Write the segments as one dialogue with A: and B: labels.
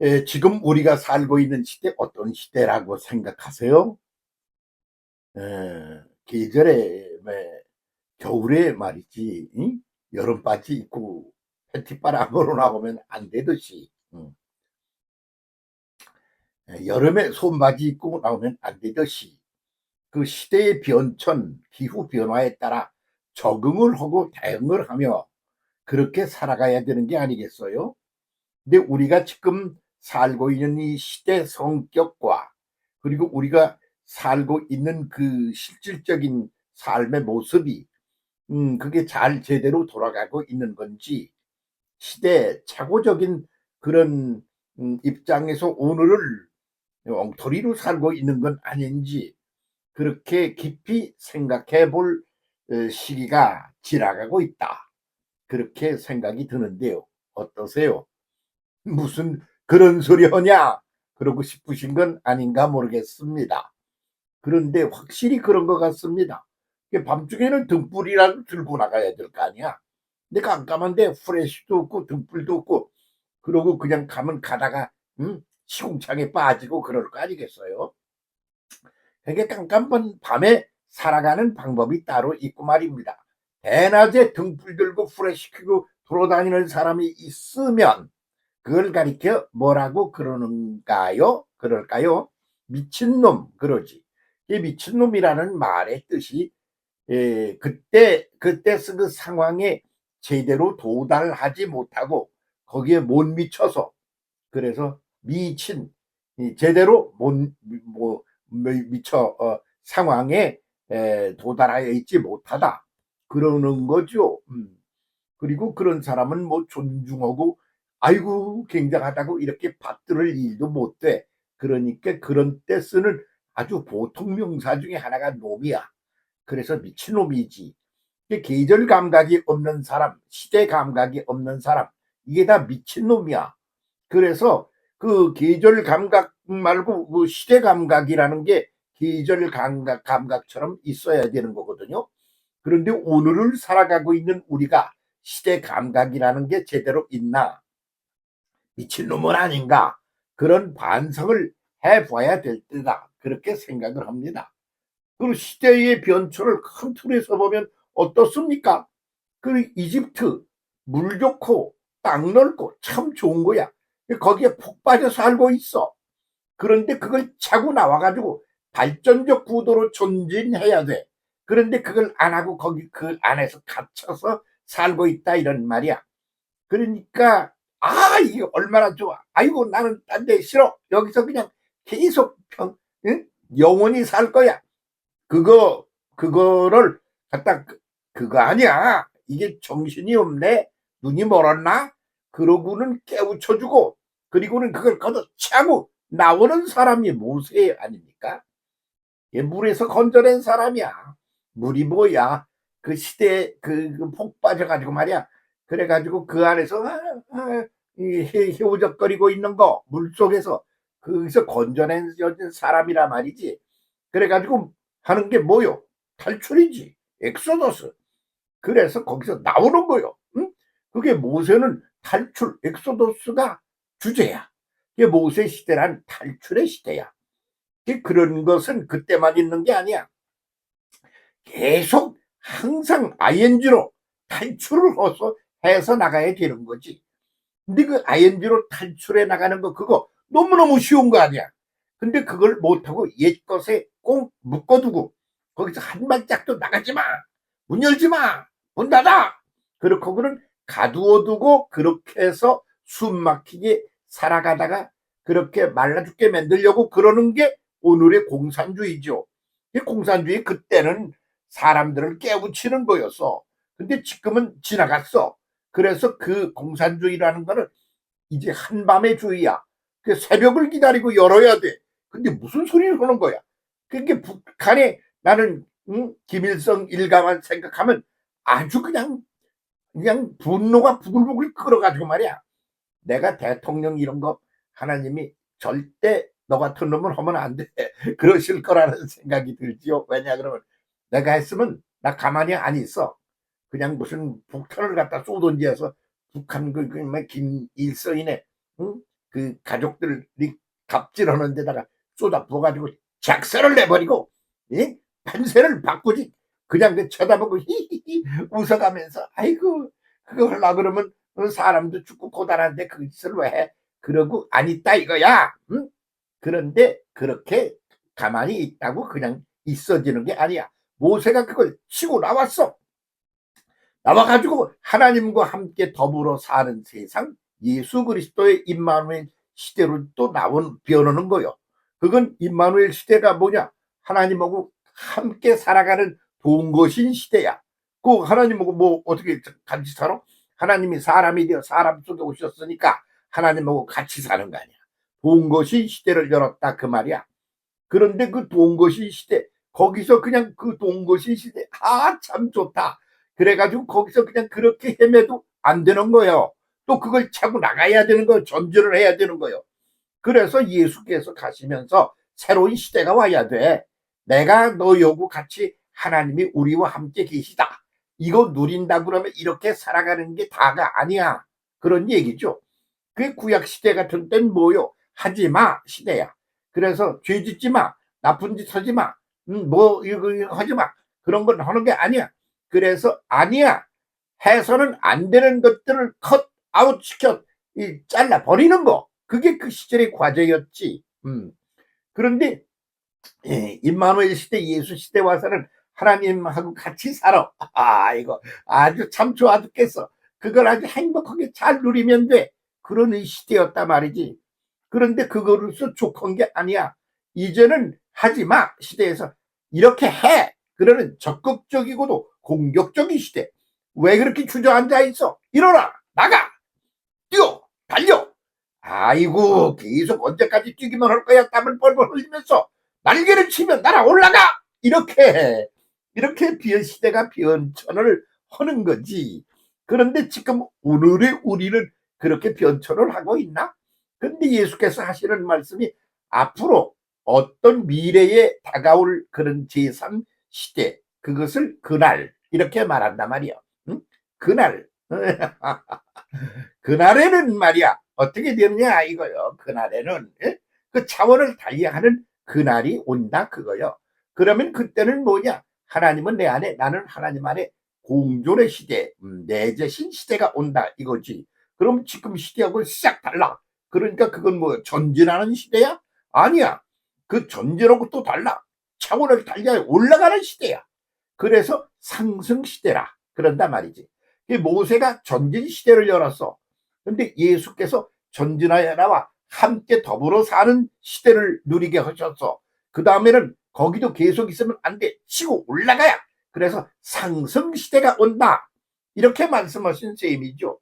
A: 에, 지금 우리가 살고 있는 시대 어떤 시대라고 생각하세요? 에, 계절에 왜 겨울에 말이지 응? 여름 바지 입고 팬티바람으로 나오면 안 되듯이 응. 에, 여름에 손바지 입고 나오면 안 되듯이 그 시대의 변천, 기후 변화에 따라 적응을 하고 대응을 하며 그렇게 살아가야 되는 게 아니겠어요? 근데 우리가 지금 살고 있는 이 시대 성격과 그리고 우리가 살고 있는 그 실질적인 삶의 모습이 음 그게 잘 제대로 돌아가고 있는 건지 시대 착오적인 그런 음 입장에서 오늘을 엉터리로 살고 있는 건 아닌지 그렇게 깊이 생각해 볼 어, 시기가 지나가고 있다. 그렇게 생각이 드는데요. 어떠세요? 무슨 그런 소리 하냐? 그러고 싶으신 건 아닌가 모르겠습니다. 그런데 확실히 그런 것 같습니다. 밤중에는 등불이라도 들고 나가야 될 거 아니야. 근데 깜깜한데 후레쉬도 없고 등불도 없고 그러고 그냥 가면 가다가 음, 시궁창에 빠지고 그럴 거 아니겠어요? 되게 깜깜한 밤에 살아가는 방법이 따로 있고 말입니다. 대낮에 등불 들고 후레쉬 켜고 돌아다니는 사람이 있으면 그걸 가리켜 뭐라고 그러는가요? 그럴까요? 미친놈 그러지. 이 미친놈이라는 말의 뜻이 예, 그때 그때 쓴그 상황에 제대로 도달하지 못하고 거기에 못 미쳐서 그래서 미친 이 제대로 못 뭐, 미쳐 어, 상황에 에, 도달하여 있지 못하다 그러는 거죠. 음. 그리고 그런 사람은 뭐 존중하고 아이고 굉장하다고 이렇게 받들을 일도 못 돼. 그러니까 그런 때 쓰는 아주 보통 명사 중에 하나가 놈이야. 그래서 미친놈이지. 계절 감각이 없는 사람, 시대 감각이 없는 사람, 이게 다 미친놈이야. 그래서 그 계절 감각 말고 그 시대 감각이라는 게 계절 감각, 감각처럼 있어야 되는 거거든요. 그런데 오늘을 살아가고 있는 우리가 시대 감각이라는 게 제대로 있나? 미친놈은 아닌가? 그런 반성을 해봐야 될 때다. 그렇게 생각을 합니다. 그 시대의 변초를 큰 틀에서 보면 어떻습니까? 그 이집트 물 좋고 땅 넓고 참 좋은 거야. 거기에 푹 빠져 살고 있어. 그런데 그걸 차고 나와가지고 발전적 구도로 존진해야 돼. 그런데 그걸 안 하고 거기 그 안에서 갇혀서 살고 있다 이런 말이야. 그러니까 아 이게 얼마나 좋아. 아이고 나는 딴 데 싫어. 여기서 그냥 계속 평 응? 영원히 살 거야. 그거 그거를 갖다 그, 그거 아니야. 이게 정신이 없네. 눈이 멀었나? 그러고는 깨우쳐주고 그리고는 그걸 걷어 차고 나오는 사람이 모세 아닙니까? 물에서 건져낸 사람이야. 물이 뭐야? 그 시대에 그, 그폭 빠져가지고 말이야. 그래가지고 그 안에서 아, 아, 헤우적거리고 있는 거 물 속에서 거기서 건져낸 사람이라 말이지. 그래가지고 하는 게 뭐요? 탈출이지. 엑소더스. 그래서 거기서 나오는 거요. 응? 그게 모세는 탈출, 엑소더스가 주제야. 이게 모세 시대란 탈출의 시대야. 그런 것은 그때만 있는 게 아니야. 계속 항상 ING로 탈출을 해서, 해서 나가야 되는 거지. 근데 그 ING로 탈출해 나가는 거 그거 너무너무 쉬운 거 아니야. 근데 그걸 못하고 옛것에 꼭 묶어두고 거기서 한 발짝도 나가지 마. 문 열지 마. 문 닫아. 그렇고 그는 가두어두고 그렇게 해서 숨 막히게 살아가다가 그렇게 말라 죽게 만들려고 그러는 게 오늘의 공산주의죠. 이 공산주의 그때는 사람들을 깨우치는 거였어. 근데 지금은 지나갔어. 그래서 그 공산주의라는 거는 이제 한밤의 주의야. 그 새벽을 기다리고 열어야 돼. 근데 무슨 소리를 하는 거야? 그게 북한에 나는 응? 김일성 일가만 생각하면 아주 그냥 그냥 분노가 부글부글 끓어가지고 말이야. 내가 대통령 이런 거 하나님이 절대 너 같은 놈은 하면 안 돼. 그러실 거라는 생각이 들지요. 왜냐 그러면 내가 했으면 나 가만히 안 있어. 그냥 무슨 북한을 갖다 쏘던지 해서 북한 그, 그, 뭐 김일성이네. 응? 그 가족들이 갑질하는 데다가 쏟아 부어가지고 작사를 내버리고 예? 판세를 바꾸지 그냥 그 쳐다보고 히히히 웃어가면서 아이고 그거 하려 그러면 어, 사람도 죽고 고단한데 그 짓을 왜 해? 그러고 안 있다 이거야. 응? 그런데 그렇게 가만히 있다고 그냥 있어지는 게 아니야. 모세가 그걸 치고 나왔어. 나와가지고 하나님과 함께 더불어 사는 세상 예수 그리스도의 임마누엘 시대로 또 나온 변하는 거요. 그건 임마누엘 시대가 뭐냐? 하나님하고 함께 살아가는 동거신 시대야. 그 하나님하고 뭐 어떻게 같이 살아? 하나님이 사람이 되어 사람 속에 오셨으니까 하나님하고 같이 사는 거 아니야. 동거신 시대를 열었다 그 말이야. 그런데 그 동거신 시대 거기서 그냥 그 동거신 시대 아 참 좋다. 그래가지고 거기서 그냥 그렇게 헤매도 안 되는 거예요. 또 그걸 차고 나가야 되는 거예요. 전전을 해야 되는 거예요. 그래서 예수께서 가시면서 새로운 시대가 와야 돼. 내가 너하고 같이 하나님이 우리와 함께 계시다. 이거 누린다 그러면 이렇게 살아가는 게 다가 아니야. 그런 얘기죠. 그 구약 시대 같은 땐 뭐요? 하지 마 시대야. 그래서 죄 짓지 마. 나쁜 짓 하지 마. 음, 뭐 이거 하지 마. 그런 건 하는 게 아니야. 그래서 아니야. 해서는 안 되는 것들을 컷 아웃 시켜 이 잘라 버리는 거. 그게 그 시절의 과제였지. 음. 그런데 예, 임마누엘 시대 예수 시대 와서는 하나님하고 같이 살아. 아 이거 아주 참 좋아 죽겠어. 그걸 아주 행복하게 잘 누리면 돼. 그런 이 시대였단 말이지. 그런데 그거로서 족한 게 아니야. 이제는 하지 마 시대에서 이렇게 해. 그러는 적극적이고도 공격적인 시대. 왜 그렇게 주저앉아 있어? 일어나 나가 뛰어 달려. 아이고 계속 언제까지 뛰기만 할 거야 땀을 뻘뻘 흘리면서 날개를 치면 날아 올라가 이렇게 이렇게 비현 시대가 변천을 하는 거지. 그런데 지금 오늘의 우리는 그렇게 변천을 하고 있나? 근데 예수께서 하시는 말씀이 앞으로 어떤 미래에 다가올 그런 제3 시대 그것을 그날 이렇게 말한단 말이야. 응? 그날 그날에는 말이야 어떻게 되느냐 이거요. 그날에는 예? 그 차원을 달리하는 그날이 온다 그거요. 그러면 그때는 뭐냐? 하나님은 내 안에 나는 하나님 안에 공존의 시대, 음, 내재신 시대가 온다 이거지. 그럼 지금 시대하고 싹 달라. 그러니까 그건 뭐 전진하는 시대야? 아니야. 그 전진하고 또 달라. 차원을 달려 올라가는 시대야. 그래서 상승 시대라. 그런단 말이지. 모세가 전진 시대를 열었어. 근데 예수께서 전진하여 나와 함께 더불어 사는 시대를 누리게 하셨어. 그 다음에는 거기도 계속 있으면 안 돼. 치고 올라가야. 그래서 상승 시대가 온다. 이렇게 말씀하신 셈이죠.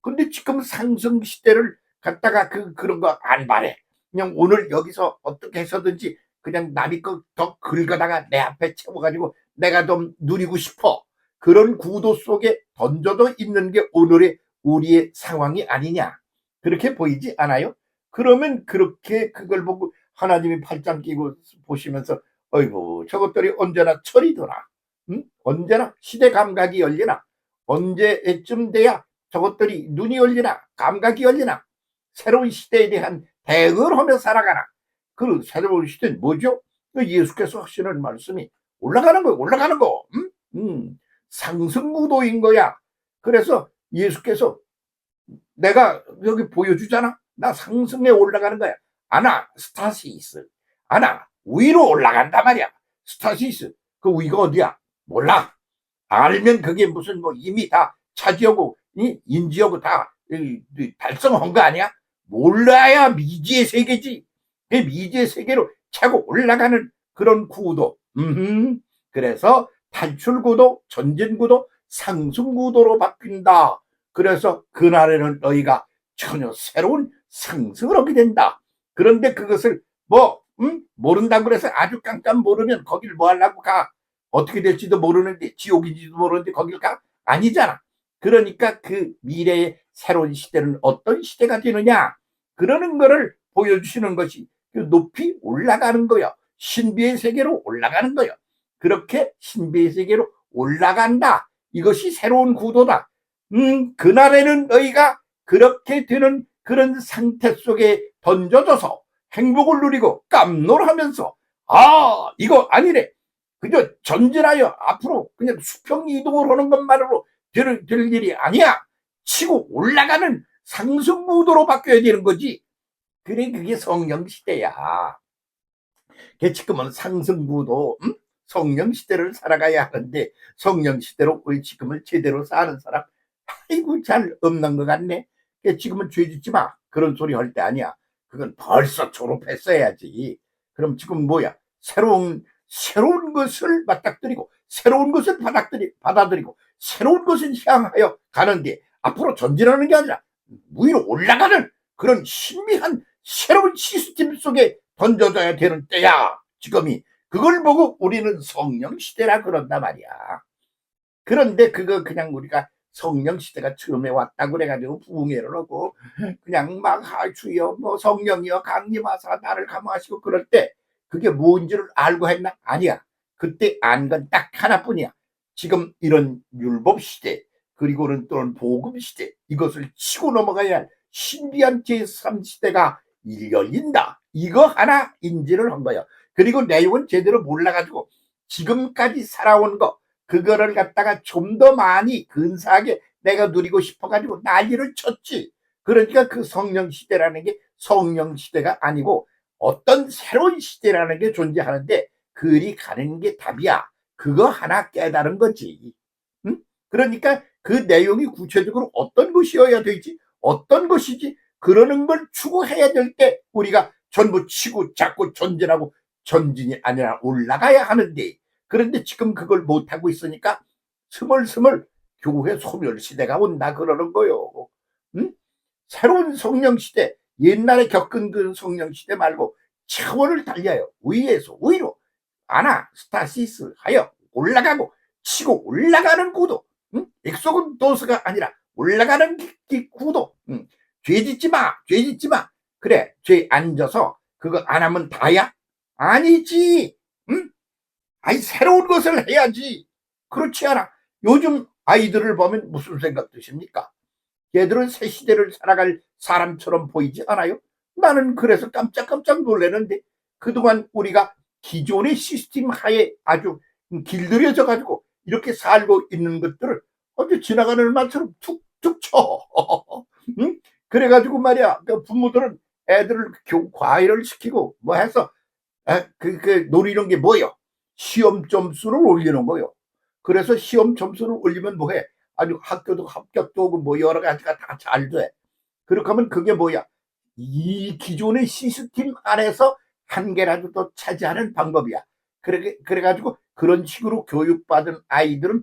A: 근데 지금 상승 시대를 갖다가 그 그런 거 안 말해. 그냥 오늘 여기서 어떻게 해서든지 그냥 남이 거더 긁어다가 내 앞에 채워가지고 내가 좀 누리고 싶어. 그런 구도 속에 던져도 있는 게 오늘의 우리의 상황이 아니냐. 그렇게 보이지 않아요? 그러면 그렇게 그걸 보고 하나님이 팔짱 끼고 보시면서 어이구 저것들이 언제나 철이 도나 응? 언제나 시대 감각이 열리나 언제쯤 돼야 저것들이 눈이 열리나 감각이 열리나 새로운 시대에 대한 대응을 하며 살아가나 그 새로운 시대는 뭐죠? 그 예수께서 하시는 말씀이 올라가는 거예요 올라가는 거. 응? 응. 상승구도인 거야. 그래서 예수께서 내가 여기 보여주잖아. 나 상승에 올라가는 거야. 아나 스타시스. 아나 위로 올라간단 말이야. 스타시스. 그 위가 어디야? 몰라. 알면 그게 무슨 뭐 이미 다 차지하고 이 인지하고 다 달성한 거 아니야? 몰라야 미지의 세계지. 그 미지의 세계로 차고 올라가는 그런 구도 음 그래서 탈출구도 전진구도 상승구도로 바뀐다 그래서 그날에는 너희가 전혀 새로운 상승을 하게 된다. 그런데 그것을 뭐 음? 모른다 그래서 아주 깜깜 모르면 거길 뭐 하려고 가? 어떻게 될지도 모르는데 지옥인지도 모르는데 거길 가? 아니잖아. 그러니까 그 미래의 새로운 시대는 어떤 시대가 되느냐? 그러는 거를 보여주시는 것이 그 높이 올라가는 거요. 신비의 세계로 올라가는 거요. 그렇게 신비의 세계로 올라간다. 이것이 새로운 구도다. 음, 그날에는 너희가 그렇게 되는 그런 상태 속에 던져져서 행복을 누리고 깜놀하면서 아 이거 아니래 그저 전진하여 앞으로 그냥 수평 이동을 하는 것만으로 될, 될 일이 아니야 치고 올라가는 상승 무도로 바뀌어야 되는 거지 그래 그게 성령 시대야 그 지금은 상승 무도 음? 성령 시대를 살아가야 하는데 성령 시대로 지금을 제대로 사는 사람 아이고 잘 없는 것 같네. 그 지금은 죄 짓지 마. 그런 소리 할 때 아니야. 그건 벌써 졸업했어야지. 그럼 지금 뭐야? 새로운 새로운 것을 맞닥뜨리고 새로운 것을 받아들이, 받아들이고 새로운 것을 향하여 가는데 앞으로 전진하는 게 아니라 위로 올라가는 그런 신비한 새로운 시스템 속에 던져져야 되는 때야 지금이 그걸 보고 우리는 성령 시대라 그런단 말이야 그런데 그거 그냥 우리가 성령 시대가 처음에 왔다 그래가지고 부흥회를 하고 그냥 막 아, 주여 뭐 성령이여 강림하사 나를 감화하시고 그럴 때 그게 뭔지를 알고 했나? 아니야. 그때 안 건 딱 하나뿐이야. 지금 이런 율법 시대 그리고는 또는 복음 시대 이것을 치고 넘어가야 할 신비한 제3시대가 열린다. 이거 하나 인지를 한 거예요. 그리고 내용은 제대로 몰라가지고 지금까지 살아온 거 그거를 갖다가 좀 더 많이 근사하게 내가 누리고 싶어가지고 난리를 쳤지. 그러니까 그 성령 시대라는 게 성령 시대가 아니고 어떤 새로운 시대라는 게 존재하는데 그리 가는 게 답이야. 그거 하나 깨달은 거지. 응? 그러니까 그 내용이 구체적으로 어떤 것이어야 되지? 어떤 것이지? 그러는 걸 추구해야 될 때 우리가 전부 치고 잡고 전진하고 전진이 아니라 올라가야 하는데 그런데 지금 그걸 못하고 있으니까 스멀스멀 교회 소멸 시대가 온다 그러는 거요. 응? 새로운 성령 시대, 옛날에 겪은 그 성령 시대 말고 차원을 달려요. 위에서 위로 아나 스타시스 하여 올라가고 치고 올라가는 구도. 응? 엑소군 도스가 아니라 올라가는 기, 구도. 응. 죄 짓지 마, 죄 짓지 마. 그래, 죄 앉아서 그거 안 하면 다야? 아니지. 응? 아니 새로운 것을 해야지. 그렇지 않아. 요즘 아이들을 보면 무슨 생각 드십니까? 얘들은 새 시대를 살아갈 사람처럼 보이지 않아요? 나는 그래서 깜짝깜짝 놀라는데 그동안 우리가 기존의 시스템 하에 아주 길들여져 가지고 이렇게 살고 있는 것들을 어제 지나가는 말처럼 툭툭 쳐. 응? 그래가지고 말이야 그 부모들은 애들을 교, 과외를 시키고 뭐 해서 그, 그 노리는 게 뭐예요? 시험 점수를 올리는 거요. 그래서 시험 점수를 올리면 뭐해? 아주 학교도 합격도 오고 뭐 여러 가지가 다 잘 돼. 그렇게 하면 그게 뭐야? 이 기존의 시스템 안에서 한 개라도 더 차지하는 방법이야. 그래, 그래가지고 그런 식으로 교육받은 아이들은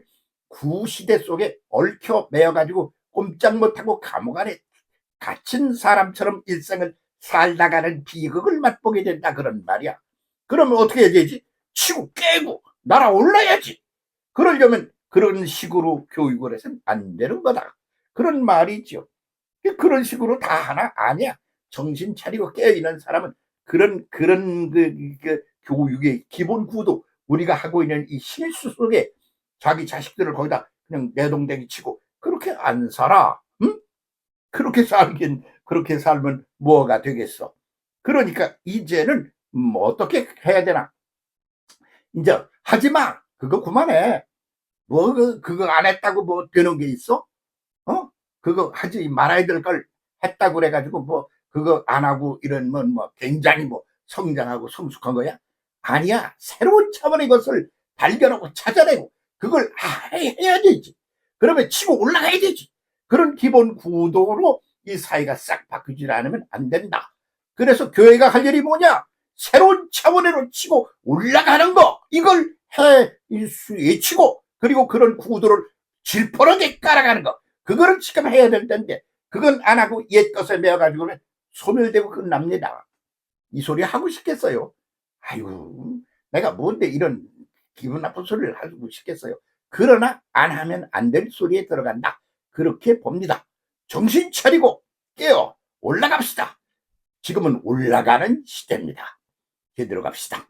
A: 구시대 속에 얽혀 매여가지고 꼼짝 못하고 감옥 안에 갇힌 사람처럼 일생을 살다가는 비극을 맛보게 된다 그런 말이야. 그러면 어떻게 해야 되지? 치고 깨고 날아올라야지. 그러려면 그런 식으로 교육을 해서는 안 되는 거다. 그런 말이죠. 그런 식으로 다 하나 아니야. 정신 차리고 깨어있는 사람은 그런, 그런 그, 그 교육의 기본 구도, 우리가 하고 있는 이 실수 속에 자기 자식들을 거기다 그냥 내동댕이 치고 그렇게 안 살아. 응? 그렇게 살긴, 그렇게 살면 뭐가 되겠어. 그러니까 이제는 뭐 어떻게 해야 되나? 이제 하지 마. 그거 그만해. 뭐 그, 그거 안 했다고 뭐 되는 게 있어? 어? 그거 하지 말아야 될 걸 했다고 그래가지고 뭐 그거 안 하고 이런면 뭐 굉장히 뭐 성장하고 성숙한 거야? 아니야. 새로운 차원의 것을 발견하고 찾아내고 그걸 해야 되지. 그러면 치고 올라가야 되지. 그런 기본 구도로 이 사회가 싹 바뀌지 않으면 안 된다. 그래서 교회가 할 일이 뭐냐? 새로운 차원으로 치고 올라가는 거 이걸 해 외치고 그리고 그런 구도를 질퍼하게 깔아가는 거 그거를 지금 해야 될 텐데 그건 안 하고 옛 것에 매어가지고는 소멸되고 끝납니다. 이 소리 하고 싶겠어요? 아유 내가 뭔데 이런 기분 나쁜 소리를 하고 싶겠어요? 그러나 안 하면 안 될 소리에 들어간다. 그렇게 봅니다. 정신 차리고 깨어 올라갑시다. 지금은 올라가는 시대입니다. 제대로 갑시다.